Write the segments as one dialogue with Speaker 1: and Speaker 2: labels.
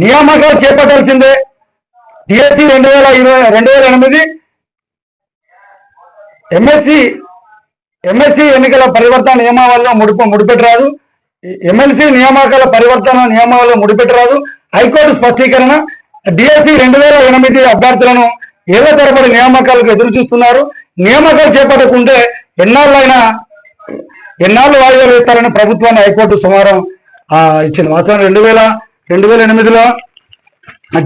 Speaker 1: నియామకాలు చేపట్టాల్సిందే. టిఎస్సి రెండు వేల ఇరవై రెండు వేల ఎనిమిది ఎంఎస్సి ఎంఎస్సి ఎన్నికల పరివర్తన నియమావళిలో ముడిప ముడిపెట్టరాదు. ఎమ్మెల్సీ నియామకాల పరివర్తన నియమావళిలో ముడిపెట్టరాదు. హైకోర్టు స్పష్టీకరణ డిఎస్సి రెండు వేల ఎనిమిది అభ్యర్థులను ఏదో తరబడి నియామకాలకు ఎదురు చూస్తున్నారు. నియామకాలు చేపట్టకుంటే ఎన్నాళ్ళైనా ఎన్నాళ్ళు వాయిదా వేస్తారని ప్రభుత్వాన్ని హైకోర్టు సుమారం ఇచ్చింది. మాత్రం రెండు వేల రెండు వేల ఎనిమిదిలో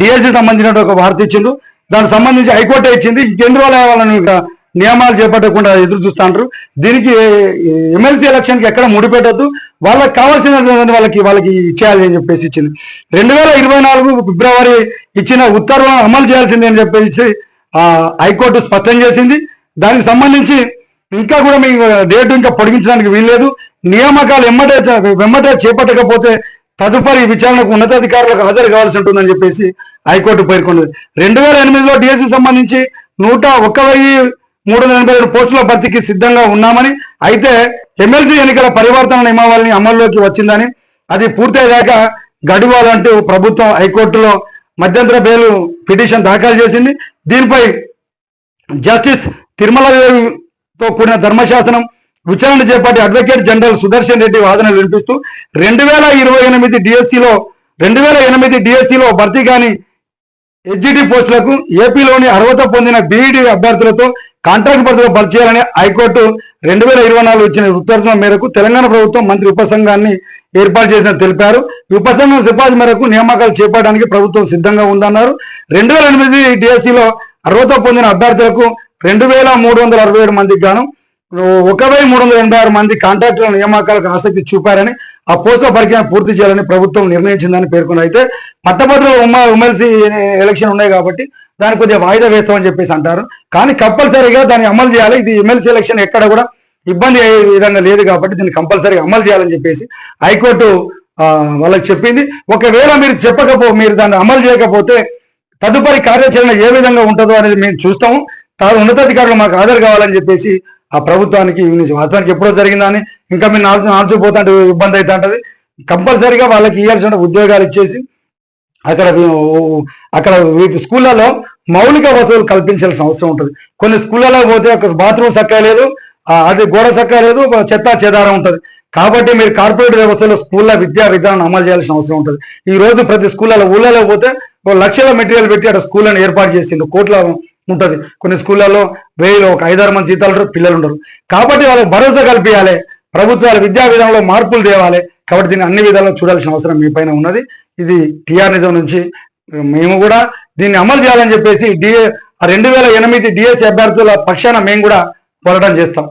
Speaker 1: డిఎస్సి సంబంధించిన ఒక వార్త ఇచ్చిండు. దానికి సంబంధించి హైకోర్టు ఇచ్చింది. ఇంకెందువల్ల వాళ్ళని నియమాలు చేపట్టకుండా ఎదురు చూస్తాంటారు దీనికి ఎమ్మెల్సీ ఎలక్షన్కి ఎక్కడ ముడిపెట్టద్దు. వాళ్ళకి కావాల్సిన వాళ్ళకి వాళ్ళకి ఇచ్చేయాలి అని చెప్పేసి ఇచ్చింది. రెండు వేల ఇరవై నాలుగు ఫిబ్రవరి ఇచ్చిన ఉత్తర్వులను అమలు చేయాల్సింది అని చెప్పేసి హైకోర్టు స్పష్టం చేసింది. దానికి సంబంధించి ఇంకా కూడా మీ డేట్ ఇంకా పొడిగించడానికి వీల్లేదు. నియామకాలు ఎమ్మటే వెమ్మటే చేపట్టకపోతే తదుపరి విచారణకు ఉన్నతాధికారులకు హాజరు కావాల్సి ఉంటుందని చెప్పేసి హైకోర్టు పేర్కొన్నది. రెండు వేల ఎనిమిదిలో డిఎస్సి సంబంధించి నూట ఒక్క వెయ్యి మూడు వందల ఎనభై ఏడు పోస్టుల భర్తీకి సిద్ధంగా ఉన్నామని అయితే ఎమ్మెల్సీ ఎన్నికల పరివర్తన నియమావళిని అమల్లోకి వచ్చిందని అది పూర్తయ్యాక గడువాలంటూ ప్రభుత్వం హైకోర్టులో మధ్యంతర బెయిల్ పిటిషన్ దాఖలు చేసింది. దీనిపై జస్టిస్ తిరుమల తో కూడిన ధర్మశాసనం విచారణ చేపట్టి అడ్వకేట్ జనరల్ సుదర్శన్ రెడ్డి వాదనలు వినిపిస్తూ రెండు వేల ఇరవై ఎనిమిది డిఎస్సిలో రెండు వేల ఎనిమిది డిఎస్సిలో భర్తీ కాని హెచ్జిటి పోస్టులకు ఏపీలోని అర్హత పొందిన బీఈడి అభ్యర్థులతో కాంట్రాక్ట్ భర్తీలో భర్తీ చేయాలని హైకోర్టు రెండు వేల ఇరవై నాలుగు ఇచ్చిన ఉత్తర్వుల మేరకు తెలంగాణ ప్రభుత్వం మంత్రి ఉపసంఘాన్ని ఏర్పాటు చేసిన తెలిపారు. ఉపసంఘం సిఫార్సు మేరకు నియామకాలు చేపట్టడానికి ప్రభుత్వం సిద్ధంగా ఉందన్నారు. రెండు వేల ఎనిమిది డిఎస్సిలో అర్హత పొందిన అభ్యర్థులకు రెండు వేల మూడు వందల అరవై ఏడు మందికి గాను ఒక వెయ్యి మూడు వందల ఎనభై ఆరు మంది కాంట్రాక్టుల నియామకాలకు ఆసక్తి చూపారని ఆ పోస్టుల పరిజ్ఞానం పూర్తి చేయాలని ప్రభుత్వం నిర్ణయించిందని పేర్కొన్నారు. అయితే పట్టభద్రుల ఉమ్మ ఎమ్మెల్సీ ఎలక్షన్ ఉన్నాయి కాబట్టి దాని కొద్దిగా వాయిదా వేస్తామని చెప్పేసి అంటారు. కానీ కంపల్సరీగా దాన్ని అమలు చేయాలి. ఇది ఎమ్మెల్సీ ఎలక్షన్ ఎక్కడ కూడా ఇబ్బంది అయ్యే విధంగా లేదు కాబట్టి దీన్ని కంపల్సరీగా అమలు చేయాలని చెప్పేసి హైకోర్టు వాళ్ళకి చెప్పింది. ఒకవేళ మీరు చెప్పకపో మీరు దాన్ని అమలు చేయకపోతే తదుపరి కార్యాచరణ ఏ విధంగా ఉంటుందో అనేది మేము చూస్తాము. తాను ఉన్నతాధికారులు మాకు ఆధార్ కావాలని చెప్పేసి ఆ ప్రభుత్వానికి ఈ వాస్తవానికి ఎప్పుడో జరిగిందని ఇంకా మీరు నాల్చు నాల్చుపోతుంటే ఇబ్బంది అవుతుంటది కంపల్సరీగా వాళ్ళకి ఇవ్వాల్సిన ఉద్యోగాలు ఇచ్చేసి అక్కడ అక్కడ వీటి స్కూళ్ళలో మౌలిక వసతులు కల్పించాల్సిన అవసరం ఉంటుంది. కొన్ని స్కూళ్ళలో పోతే ఒక బాత్రూమ్ చక్కగా లేదు అది గోడ చక్కగా లేదు చెత్త చెదారం ఉంటుంది. కాబట్టి మీరు కార్పొరేట్ వ్యవస్థలో స్కూళ్ళ విద్యా విధానం అమలు చేయాల్సిన అవసరం ఉంటుంది. ఈ రోజు ప్రతి స్కూళ్ళలో ఊళ్ళలో పోతే లక్షల మెటీరియల్ పెట్టి అక్కడ స్కూళ్ళను ఏర్పాటు చేసిండు. కోట్ల ఉంటుంది. కొన్ని స్కూళ్ళలో వెయ్యిలో ఒక ఐదారు మంది జీతాలు పిల్లలు ఉండరు కాబట్టి వాళ్ళకి భరోసా కల్పించాలి ప్రభుత్వాలు విద్యా విధానంలో మార్పులు తేవాలి. కాబట్టి దీన్ని అన్ని విధాల్లో చూడాల్సిన అవసరం మీ పైన ఉన్నది. ఇది టీఆర్ నిజం నుంచి మేము కూడా దీన్ని అమలు చేయాలని చెప్పేసి డిఏ రెండు వేల ఎనిమిది డిఎస్సి అభ్యర్థుల పక్షాన మేము కూడా పోరాటం చేస్తాం.